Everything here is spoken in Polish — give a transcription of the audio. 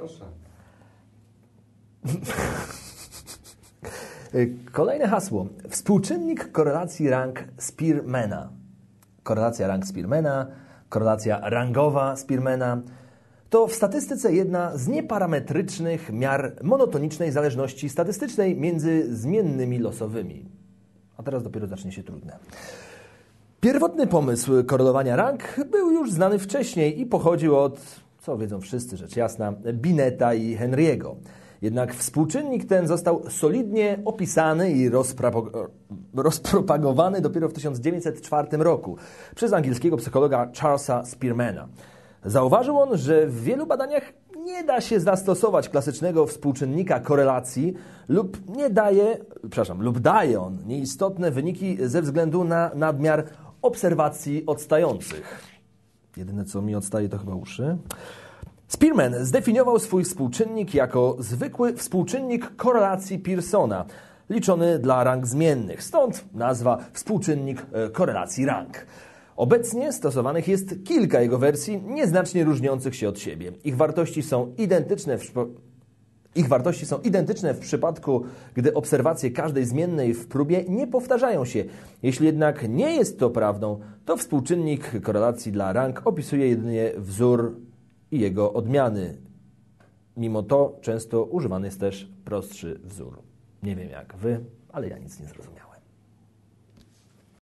Proszę. Kolejne hasło. Współczynnik korelacji rank Spearmana. Korelacja rank Spearmana, korelacja rangowa Spearmana to w statystyce jedna z nieparametrycznych miar monotonicznej zależności statystycznej między zmiennymi losowymi. A teraz dopiero zacznie się trudne. Pierwotny pomysł korelowania rank był już znany wcześniej i pochodził od, co wiedzą wszyscy, rzecz jasna, Bineta i Henry'ego. Jednak współczynnik ten został solidnie opisany i rozpropagowany dopiero w 1904 roku przez angielskiego psychologa Charlesa Spearmana. Zauważył on, że w wielu badaniach nie da się zastosować klasycznego współczynnika korelacji lub nie daje, przepraszam, lub daje on nieistotne wyniki ze względu na nadmiar obserwacji odstających. Jedyne co mi odstaje to chyba uszy. Spearman zdefiniował swój współczynnik jako zwykły współczynnik korelacji Pearsona, liczony dla rank zmiennych, stąd nazwa współczynnik e, korelacji rank. Obecnie stosowanych jest kilka jego wersji, nieznacznie różniących się od siebie. Ich wartości są identyczne w ich wartości są identyczne w przypadku, gdy obserwacje każdej zmiennej w próbie nie powtarzają się. Jeśli jednak nie jest to prawdą, to współczynnik korelacji dla rank opisuje jedynie wzór i jego odmiany. Mimo to często używany jest też prostszy wzór. Nie wiem jak wy, ale ja nic nie zrozumiałem.